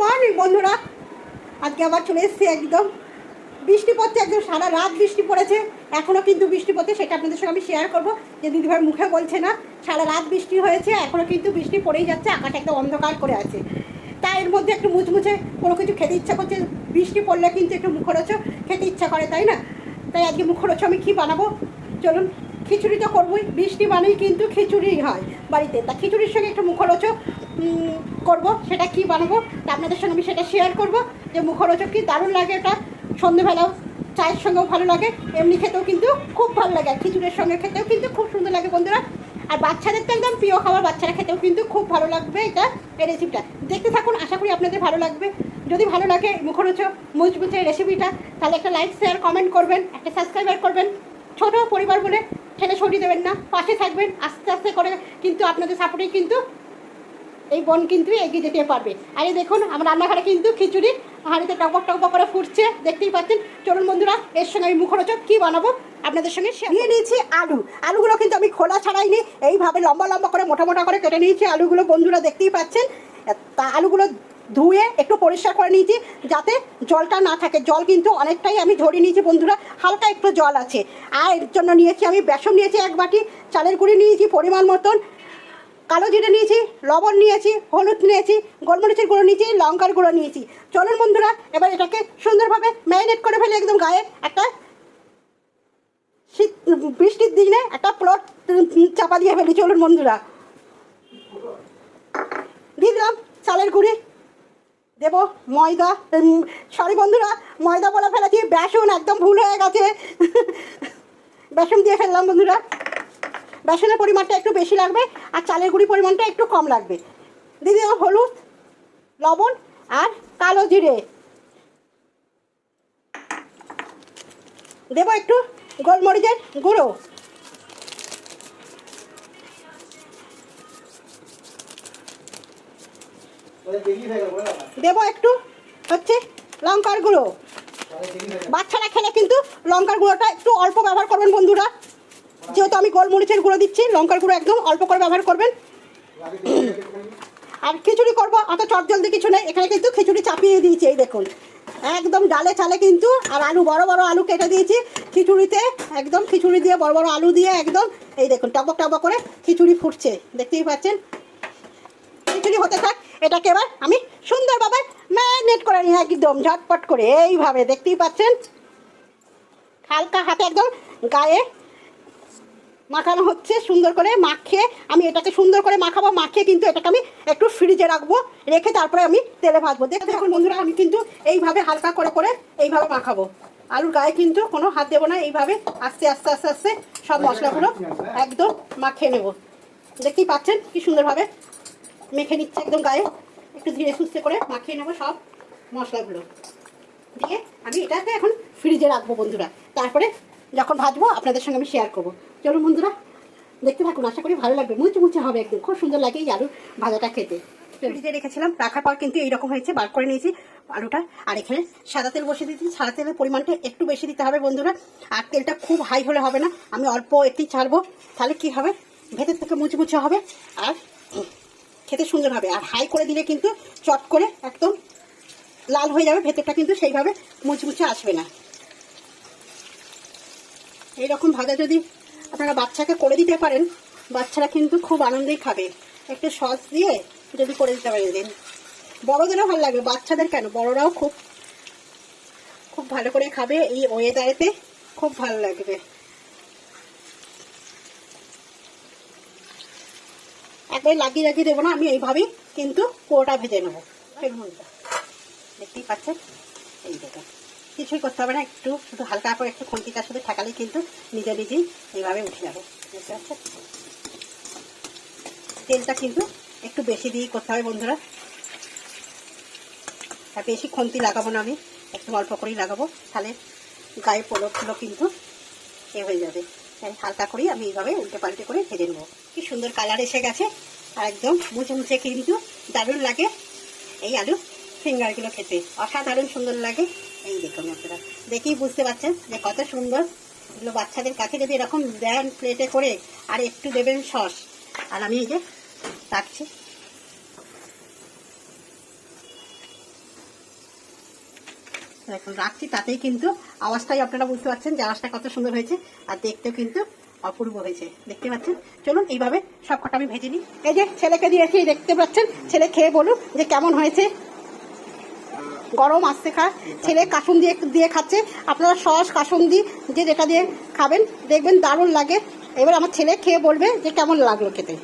Morning বন্ধুরা, আজকে আবার চলে এসেছি একদম। বৃষ্টি পড়ছে একদম, সারা রাত বৃষ্টি পড়েছে। এখনও কিন্তু বৃষ্টি পড়ছে, সেটা আপনাদের সঙ্গে আমি শেয়ার করব। যে দিদিভাই মুখে বলছে না, সারা রাত বৃষ্টি হয়েছে এখনও কিন্তু বৃষ্টি পড়েই যাচ্ছে, আকাশ একদম অন্ধকার করে আছে। তাই এর মধ্যে একটু মুচমুচে কোনো কিছু খেতে ইচ্ছা করছে, বৃষ্টি পড়লে কিন্তু একটু মুখরোচো খেতে ইচ্ছা করে, তাই না? তাই আজকে মুখরোচো আমি কী বানাবো? চলুন খিচুড়ি তো করবোই, বৃষ্টি মানেই কিন্তু খিচুড়ি হয় বাড়িতে। তা খিচুড়ির সঙ্গে একটু মুখরোচক করব, সেটা কি বানাবো, তা আপনাদের সঙ্গে আমি সেটা শেয়ার করব, যে মুখরোচক কি দারুণ লাগে এটা। সন্ধেবেলাও চায়ের সঙ্গেও ভালো লাগে, এমনি খেতেও কিন্তু খুব ভালো লাগে, আর খিচুড়ির সঙ্গে খেতেও কিন্তু খুব সুন্দর লাগে বন্ধুরা। আর বাচ্চাদের তো একদম প্রিয় খাবার, বাচ্চারা খেতেও কিন্তু খুব ভালো লাগবে এটা, এই রেসিপিটা দেখতে থাকুন, আশা করি আপনাদের ভালো লাগবে। যদি ভালো লাগে মুখরোচক, মুচমুচে রেসিপিটা তাহলে একটা লাইক শেয়ার কমেন্ট করবেন, একটা সাবস্ক্রাইবার করবেন, ছোট পরিবার বলে ঠেলে সরিয়ে দেবেন না পাশে থাকবেন আস্তে আস্তে করে কিন্তু আপনাদের সাপোর্টেই কিন্তু এই বোন কিন্তু এগিয়ে যেতে পারবে। আর এই দেখুন আমার রান্নাঘরে কিন্তু খিচুড়ি হাঁড়িতে টকবক টকবক করে ফুটছে দেখতেই পাচ্ছেন। চলুন বন্ধুরা এর সঙ্গে আমি মুখরোচক কী বানাবো? আপনাদের সঙ্গে নিয়ে নিয়েছি আলু। আলুগুলো কিন্তু আমি খোলা ছাড়াইনি এইভাবে লম্বা লম্বা করে মোটা মোটা করে কেটে নিয়েছি আলুগুলো। বন্ধুরা দেখতেই পাচ্ছেন তা আলুগুলো ধুয়ে একটু পরিষ্কার করে নিয়েছি, যাতে জলটা না থাকে। জল কিন্তু অনেকটাই আমি ঝরিয়ে নিয়েছি বন্ধুরা, হালকা একটু জল আছে। আর এর জন্য নিয়েছি আমি বেসন নিয়েছি, এক বাটি চালের গুঁড়ি নিয়েছি পরিমাণ মতন, কালো জিরে নিয়েছি, লবণ নিয়েছি, হলুদ নিয়েছি, গোলমরিচের গুঁড়ো নিয়েছি, লঙ্কার গুঁড়ো নিয়েছি। চলুন বন্ধুরা, এবার এটাকে সুন্দরভাবে ম্যারিনেট করে ফেলে একদম গায়ে একটা শীত, বৃষ্টির দিনে একটা প্লট চাপা দিয়ে ফেলি। চলুন বন্ধুরা। দিলাম চালের গুঁড়ি। দেব, ময়দা সরি বন্ধুরা, ময়দা বলে ফেলেছি, বেসন একদম ভুল হয়ে গেছে। বেসন দিয়ে ফেললাম বন্ধুরা। বেসনের পরিমাণটা একটু বেশি লাগবে, আর চালের গুঁড়ি পরিমাণটা একটু কম লাগবে। দিলাম হলুদ, লবণ, আর কালো জিরে। দেবো একটু গোলমরিচের গুঁড়ো। দেবো একটু হচ্ছে লঙ্কার গুঁড়ো। বাচ্চারা খেলে কিন্তু লঙ্কার গুঁড়োটা একটু অল্প ব্যবহার করবেন বন্ধুরা। যেহেতু আমি গোলমরিচের গুঁড়ো দিচ্ছি লঙ্কার গুঁড়ো একদম অল্প করে ব্যবহার করবেন। আর খিচুড়ি করব অত চট জলদি কিছু নেই। এখানে কিন্তু খিচুড়ি চাপিয়ে দিয়েছি এই দেখুন। একদম ডালে চালে কিন্তু আর আলু বড় বড় আলু কেটে দিয়েছি। খিচুড়িতে একদম খিচুড়ি দিয়ে বড় বড় আলু দিয়ে একদম এই দেখুন টকবক টকবক করে খিচুড়ি ফুটছে। দেখতেই পাচ্ছেন? খিচুড়ি হতে থাক, এটাকে এবার আমি সুন্দরভাবে ম্যারিনেট করে নিই একদম ঝটপট করে। এইভাবে দেখতেই পাচ্ছেন? হালকা হাতে একদম গায়ে মাখানো হচ্ছে, সুন্দর করে মাখিয়ে আমি এটাকে সুন্দর করে মাখাবো, মাখিয়ে কিন্তু এটাকে আমি একটু ফ্রিজে রাখব, রেখে তারপরে আমি তেলে ভাজবো। দেখতে দেখুন বন্ধুরা, আমি কিন্তু এইভাবে হালকা করে করে এইভাবে মাখাবো। আলুর গায়ে কিন্তু কোনো হাত দেবো না, এইভাবে আস্তে আস্তে আস্তে আস্তে সব মশলাগুলো একদম মাখিয়ে নেব। দেখতেই পাচ্ছেন কি সুন্দরভাবে মেখে নিচ্ছে একদম গায়ে। একটু ধীরে সুস্থে করে মাখিয়ে নেব সব মশলাগুলো। দিয়ে আমি এটাকে এখন ফ্রিজে রাখব বন্ধুরা। তারপরে যখন ভাজবো, আপনাদের সঙ্গে আমি শেয়ার করব। চলুন বন্ধুরা, দেখতে থাকুন, আশা করি ভালো লাগবে। মুচে মুচে হবে একদম। খুব সুন্দর লাগে এই আলু ভাজাটা খেতে। ফ্রিজে রেখেছিলাম, রাখার পর কিন্তু এইরকম হয়েছে, বার করে নিয়েছি আলুটা। আর এখানে সাদা তেল বসিয়ে দিয়েছি। সাদা তেলের পরিমাণটা একটু বেশি দিতে হবে বন্ধুরা। আর তেলটা খুব হাই হলে হবে না। আমি অল্প একটি ছাড়বো। তাহলে কি হবে? ভেতর থেকে মুচে মুচে হবে। আর খেতে সুন্দর হবে আর হাই করে দিলে কিন্তু চট করে একদম লাল হয়ে যাবে, ভেতরটা কিন্তু সেইভাবে মুচমুচে আসবে না। এইরকম ভাজা যদি আপনারা বাচ্চাকে করে দিতে পারেন, বাচ্চারা কিন্তু খুব আনন্দেই খাবে। একটু সস দিয়ে যদি করে দিতে পারেন বড়োদেরও ভালো লাগবে বাচ্চাদের কেন? বড়রাও খুব খুব ভালো করে খাবে, এই ওয়েদারেতে খুব ভালো লাগবে। একবার লাগিয়ে লাগিয়ে দেবো না, আমি এইভাবেই কিন্তু পুরোটা ভেজে নেব। দেখতেই পাচ্ছেন? এই দেখুন। কিছুই করতে হবে না, একটু শুধু হালকা করে একটু খুন্তিটার সাথে ঠেকালেই কিন্তু নিজে নিজেই এইভাবে উঠে যাবে। বুঝতে পারছেন? তেলটা কিন্তু একটু বেশি দিয়েই করতে হবে বন্ধুরা। আর বেশি খুন্তি লাগাবো না আমি, একটু অল্প করেই লাগাবো, তাহলে গায়ে পোলকগুলো কিন্তু এ হয়ে যাবে। হালকা করে আমি এইভাবে উল্টে পাল্টে করে ভেজে নেব। কি সুন্দর কালার এসে গেছে। আর একদম মুছে মুছে কিন্তু দারুণ লাগে এই আলু ফিঙ্গারগুলো খেতে। অসাধারণ সুন্দর লাগে। এই দেখুন আপনারা। দেখেই বুঝতে পারছেন যে কত সুন্দর। এগুলো বাচ্চাদের কাছে যদি এরকম দেন প্লেটে করে আর একটু দেবেন সস। আর আমি এই যে রাখছি। দেখুন রাখছি তাতেই কিন্তু আওয়াজটাই আপনারা বুঝতে পারছেন যে আওয়াজটা কত সুন্দর হয়েছে আর দেখতেও কিন্তু অপূর্ব হয়েছে। দেখতে পাচ্ছেন? চলুন এইভাবে সব কটা আমি ভেজে নিই। এই যে ছেলেকে দিয়েছি দেখতে পাচ্ছেন? ছেলে খেয়ে বলুন যে কেমন হয়েছে। গরম আসতে খা। ছেলে কাসুন দিয়ে দিয়ে খাচ্ছে। আপনারা সস কাসুন দিয়ে যে যেটা দিয়ে খাবেন দেখবেন দারুণ লাগে। এবার আমার ছেলে খেয়ে বলবে যে কেমন লাগল খেতে।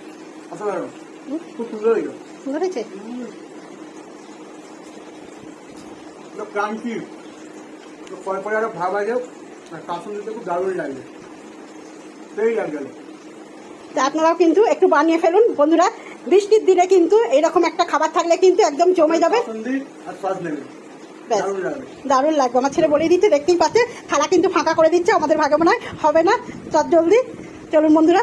সুন্দর হয়েছে? পরে পরে আরও ভাব আর কাসুন দিতে খুব দারুণ লাগবে। সেই লাগবে। তা আপনারাও কিন্তু একটু বানিয়ে ফেলুন বন্ধুরা। বৃষ্টির দিনে কিন্তু এরকম একটা খাবার থাকলে কিন্তু একদম জমে যাবে। দারুণ লাগবে। আমার ছেলে বলে দিচ্ছে দেখতেই পাচ্ছে থালা কিন্তু ফাঁকা করে দিচ্ছে আমাদের ভাগে মনে হয় হবে না। চট জলদি। চলুন বন্ধুরা।